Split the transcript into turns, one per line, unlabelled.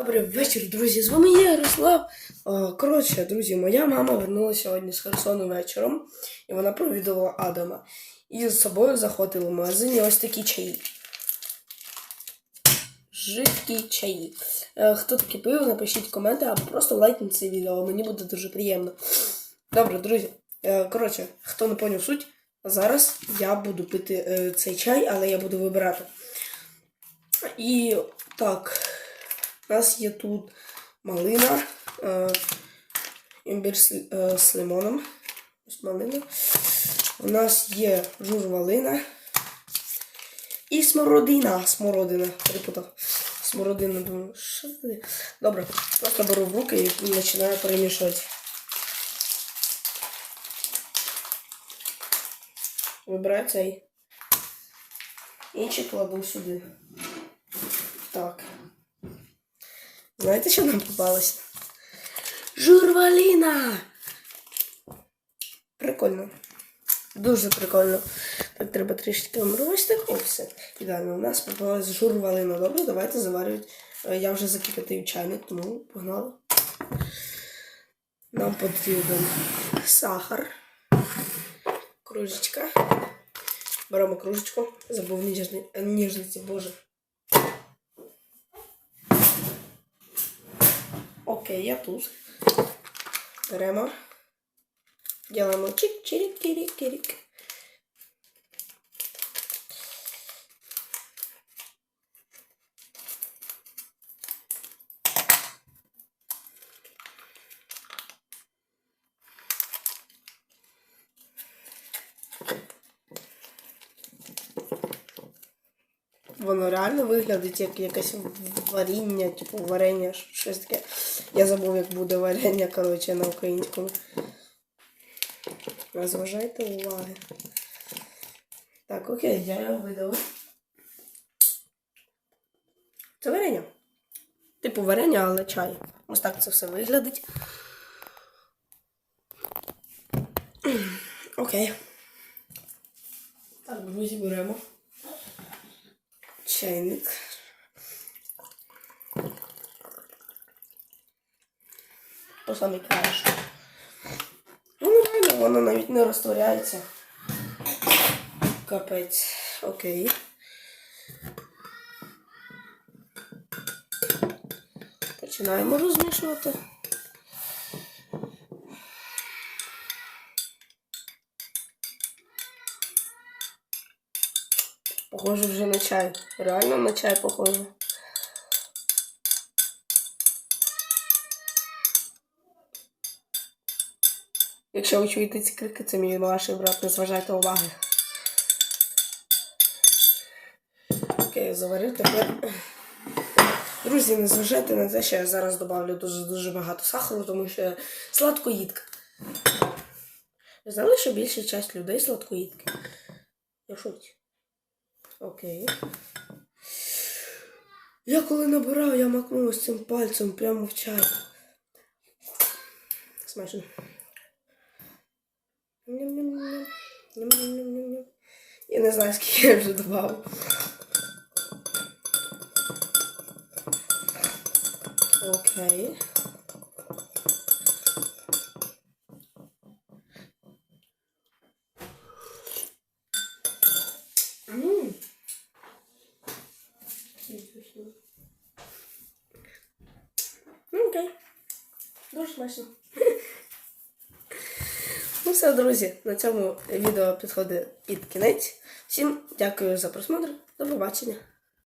Добрий вечір, друзі. З вами я, Ярослав. Коротше, друзі, моя мама вернулася сьогодні з Херсону вечором, і вона провідувала Адама. І з собою заходили в магазині ось такі чаї. Жидкі чаї. Е, Хто таке пив, напишіть коменти або просто лайкніть це відео, мені буде дуже приємно. Добре, друзі. Е, Коротше, хто не поняв суть, зараз я буду пити е, цей чай, але я буду вибирати. І так. У нас є тут малина, е, імбір з, е, з лимоном. Ось малина. У нас є журвалина і смородина. Смородина. Перепутав. Смородина, думаю, що це? Добре, просто беру в руки і починаю перемішувати. Вибираю цей. Інший кладу сюди. Так. Знаєте, що нам попалося? Журваліна! Прикольно. Дуже прикольно. Так, треба трішки омрости. О, все. Ідеально. У нас попалась журвалина. Добре, давайте заварювати. Е, Я вже закипятив чайник, тому погнали. Нам потрібен сахар. Кружечка. Беремо кружечку. Забув ніжниці, боже. Я тут. Беремо. Делаємо чик чирик кирик кирик Воно реально виглядить як якесь варіння, типу варення, щось таке. Я забув, як буде варення, коротше, на українському. Не Зважайте уваги. Так, окей, я його видала. Це варення. Типу варення, але чай. Ось так це все виглядить. Окей. Так, друзі, беремо чайник. По самій краще. Ну, реально, воно навіть не розтворяється. Капець. Окей. Починаємо розмішувати. Похоже вже на чай. Реально на чай похоже. Якщо ви чуєте ці крики, це мій младший брат, не зважайте уваги. Окей, заварив тепер. Друзі, не зважайте на те, що я зараз додавлю дуже-дуже багато сахару, тому що сладкоїдка. Ви знали, що більша часть людей сладкоїдки? Я шоці. Окей. Я коли набирав, я макнув з цим пальцем прямо в чай. Смачно. Я не знаю, скільки я вже додав. Окей. Ну, окей. Дуже смачно. Ну все, друзі, на цьому відео підходить під кінець. Всім дякую за просмотр. До побачення.